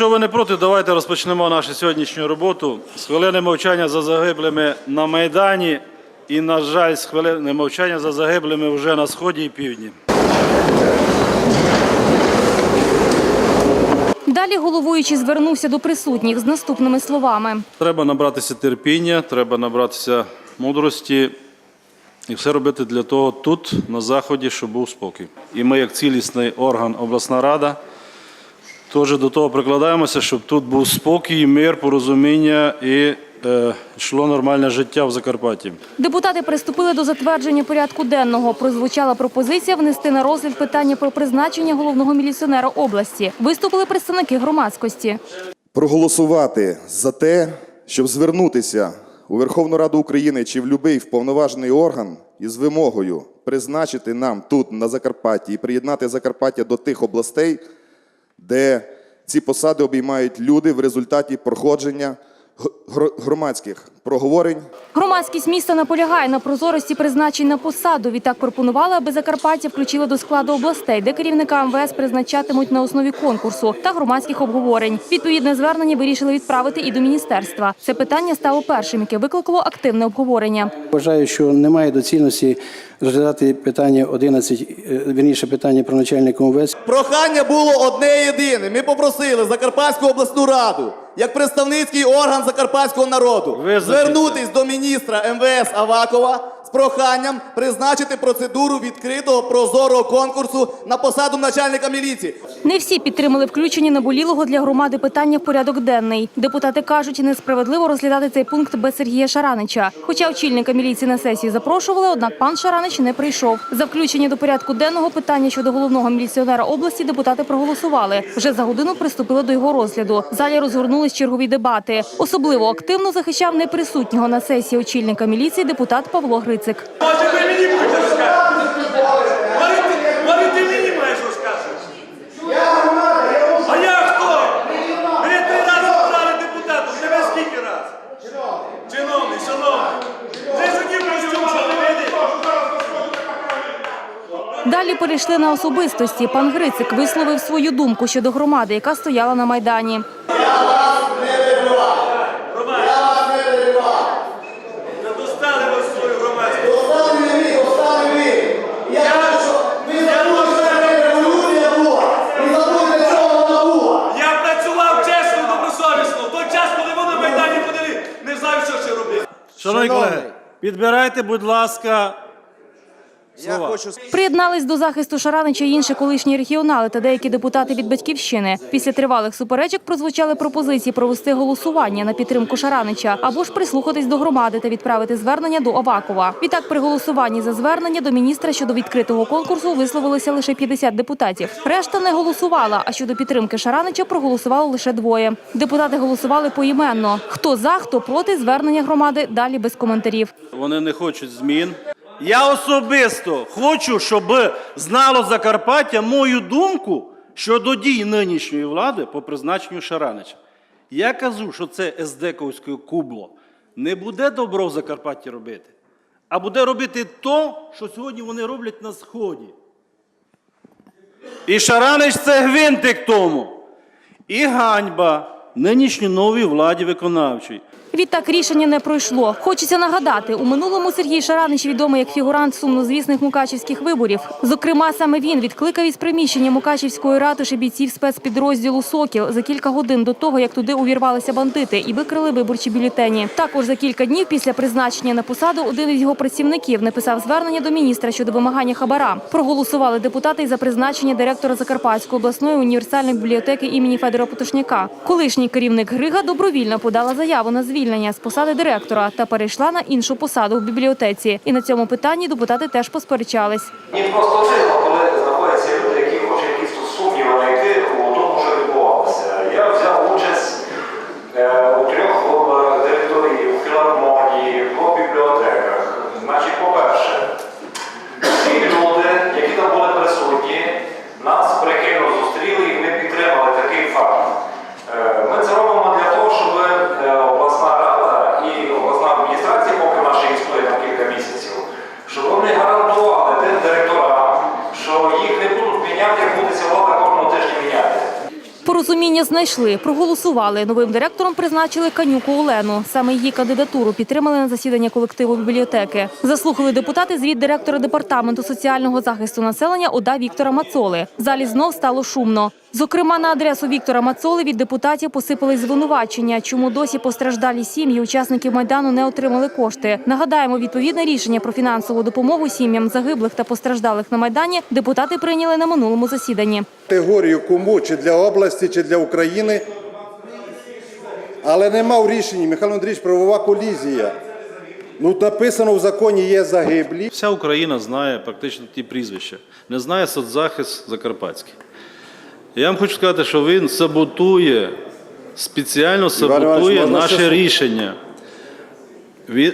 Якщо ви не проти, давайте розпочнемо нашу сьогоднішню роботу з хвилини мовчання за загиблими на Майдані і, на жаль, з хвилини мовчання за загиблими вже на Сході і Півдні. Далі головуючий звернувся до присутніх з наступними словами. Треба набратися терпіння, треба набратися мудрості і все робити для того тут, на Заході, щоб був спокій. І ми, як цілісний орган, обласна рада, теж до того прикладаємося, щоб тут був спокій, мир, порозуміння і е, йшло нормальне життя в Закарпатті. Депутати приступили до затвердження порядку денного. Прозвучала пропозиція внести на розгляд питання про призначення головного міліціонера області. Виступили представники громадськості. проголосувати за те, щоб звернутися у Верховну Раду України чи в будь-який вповноважений орган із вимогою призначити нам тут, на Закарпатті, і приєднати Закарпаття до тих областей, де ці посади обіймають люди в результаті проходження громадських проговорень Громадськість міста наполягає на прозорості призначень на посаду. Відтак пропонували, аби Закарпаття включили до складу областей, де керівника МВС призначатимуть на основі конкурсу та громадських обговорень. Відповідне звернення вирішили відправити і до міністерства. Це питання стало першим, яке викликало активне обговорення. Вважаю, що немає доцільності розглядати питання 11, е, вірніше питання про начальника МВС. Прохання було одне єдине. Ми попросили Закарпатську обласну раду, як представницький орган закарпатського народу, Визначиться. Звернутись до міністра МВС Авакова проханням призначити процедуру відкритого прозорого конкурсу на посаду начальника міліції. Не всі підтримали включення наболілого для громади питання в порядок денний. Депутати кажуть, несправедливо розглядати цей пункт без Сергія Шаранича. Хоча очільника міліції на сесії запрошували, однак пан Шаранич не прийшов. За включення до порядку денного питання щодо головного міліціонера області депутати проголосували. Вже за годину приступили до його розгляду. В залі розгорнулись чергові дебати. Особливо активно захищав неприсутнього на сесії очільника міліції депутат Павло Грицик. Може, ви мені будете розказувати? Може, ти- мені маєш розказувати? А я хто? Мене три рази обрали депутатом, тебе скільки раз? Чиновний, шановний. Ти? Далі перейшли на особистості. Пан Грицик висловив свою думку щодо громади, яка стояла на майдані. Шановні колеги, підбирайте, будь ласка, Я хочу Приєднались до захисту Шаранича й інші колишні регіонали та деякі депутати від батьківщини. Після тривалих суперечок прозвучали пропозиції провести голосування на підтримку Шаранича або ж прислухатись до громади та відправити звернення до Авакова. Відтак, при голосуванні за звернення до міністра щодо відкритого конкурсу висловилися лише 50 депутатів. Решта не голосувала. А щодо підтримки Шаранича проголосувало лише двоє. Депутати голосували поіменно. Хто за, хто проти звернення громади. Далі без коментарів. вони не хочуть змін. Я особисто хочу, щоб знало Закарпаття мою думку щодо дій нинішньої влади по призначенню Шаранича. Я кажу, що це СДКовське кубло не буде добро в Закарпатті робити, а буде робити то, що сьогодні вони роблять на Сході. І Шаранич це гвинтик тому. І ганьба нинішній новій владі виконавчій. Відтак рішення не пройшло. Хочеться нагадати, у минулому Сергій Шаранич відомий як фігурант сумнозвісних мукачівських виборів. Зокрема, саме він відкликав із приміщення Мукачівської ратуші бійців спецпідрозділу Сокіл за кілька годин до того, як туди увірвалися бандити і викрили виборчі бюлетені. Також за кілька днів після призначення на посаду один із його працівників написав звернення до міністра щодо вимагання хабара. Проголосували депутати й за призначення директора Закарпатської обласної універсальної бібліотеки імені Федора Потошняка. Колишній керівник Грига добровільно подала заяву на звільнення з посади директора та перейшла на іншу посаду в бібліотеці. І на цьому питанні депутати теж посперечались. Мені просто дивно, коли знаходяться люди, які хочуть якісь тут сумніви знайти у тому, що відбувалося. Я взяв участь е, у трьох директорів, у філармонії, по бібліотеках. Значить, по-перше, ті люди, які там були присутні, нас прихильно зустріли і ми підтримали такий факт. Е, Ми це робимо для того, щоб е, обласна рада і обласна адміністрація, поки наша існує на кілька місяців, щоб вони гарантували тим директорам, що Порозуміння знайшли, проголосували. Новим директором призначили Канюку Олену. Саме її кандидатуру підтримали на засідання колективу бібліотеки. Заслухали депутати звіт директора департаменту соціального захисту населення ОДА Віктора Мацоли. В залі знов стало шумно. Зокрема, на адресу Віктора Мацоли від депутатів посипались звинувачення, чому досі постраждалі сім'ї учасників майдану не отримали кошти. Нагадаємо, відповідне рішення про фінансову допомогу сім'ям загиблих та постраждалих на майдані депутати прийняли на минулому засіданні. категорію кому чи для області, чи України. Але нема в рішенні, Михайло Андрійович, правова колізія. Ну, написано в законі є загиблі. Вся Україна знає практично ті прізвища. Не знає соцзахист Закарпатський. Я вам хочу сказати, що він саботує, спеціально саботує наше рішення. Він...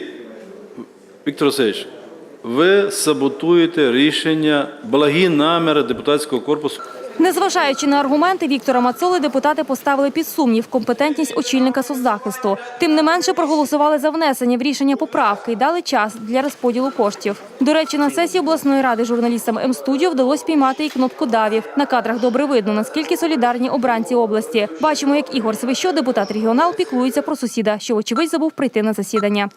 Віктор Васильович, ви саботуєте рішення, благі наміри депутатського корпусу. Незважаючи на аргументи Віктора Мацоли, депутати поставили під сумнів компетентність очільника соцзахисту. Тим не менше проголосували за внесення в рішення поправки і дали час для розподілу коштів. До речі, на сесії обласної ради журналістам М-студіо вдалося піймати і кнопкодавів. На кадрах добре видно, наскільки солідарні обранці області. Бачимо, як Ігор Свищо, депутат регіонал, піклується про сусіда, що вочевидь забув прийти на засідання.